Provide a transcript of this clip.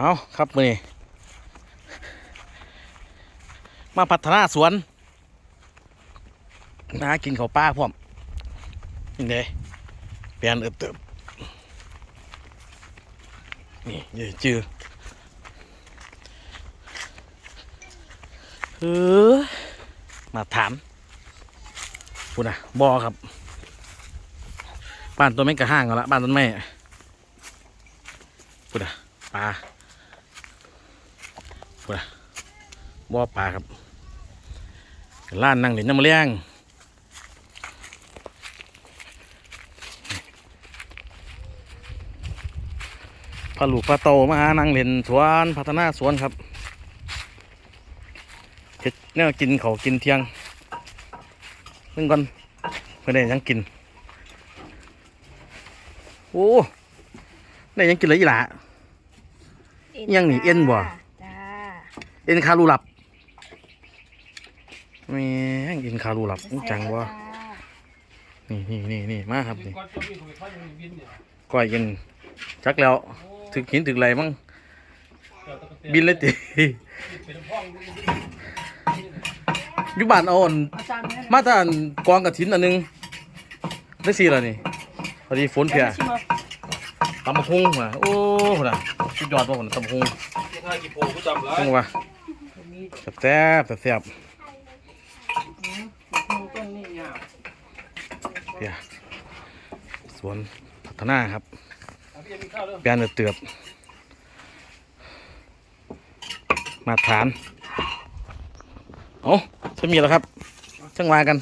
เอาครับมือนี้มาพัฒนาสวนนะกินข้าวปลาพร้อมนี่เด้เปลี่ยนเอิบเติบนี่เดี๋ยวจือเออมาถามพูดนะบอครับ บ้านต้นไม้กระห้างกันละบ้านต้นไม้พูดนะปลา พูดนะบ่อปลาครับล้านนั่งเล่นน้ำมะเลี้ยงพาลูกพาโตมาหานั่งเล่นสวนพัฒนาสวนครับเฮ็ดแนวกินเขาวกินเที่ยงเพิ่งก่อนเพื่อได้หยังกินโอ้ได้หยังกินเลยอีหล่ะยังนี่เอ็นบ่จ้า เอ็นคารูหลับแม่งเอ็นคารูหลับอู้จังวะนี่นี่นี่นี่มาครับนี่ก้อยเอ็นจักแล้วถึกหินถึกไหลมั้งบินเลยติอยู่บ้านเอาอันเอาจานนี้มาทานกองกระถินอันหนึงได้สี่แล้วนี่พอดีฝนเพียชิมเอาตำบักหุ่งว่ะโอ้โหน่ะสุดยอดว่ะผมตำบักหุ่งถ้ากี่โพกูจำไรจังวะ แซ่บแซ่บแซ่บต้นนี่ยาวเพียสวนพัฒนาครับพี่ยังมีข้าวด้วยแปลนเตือบมาตรฐาน เอาจะมีแล้วครับ ช่างวากัน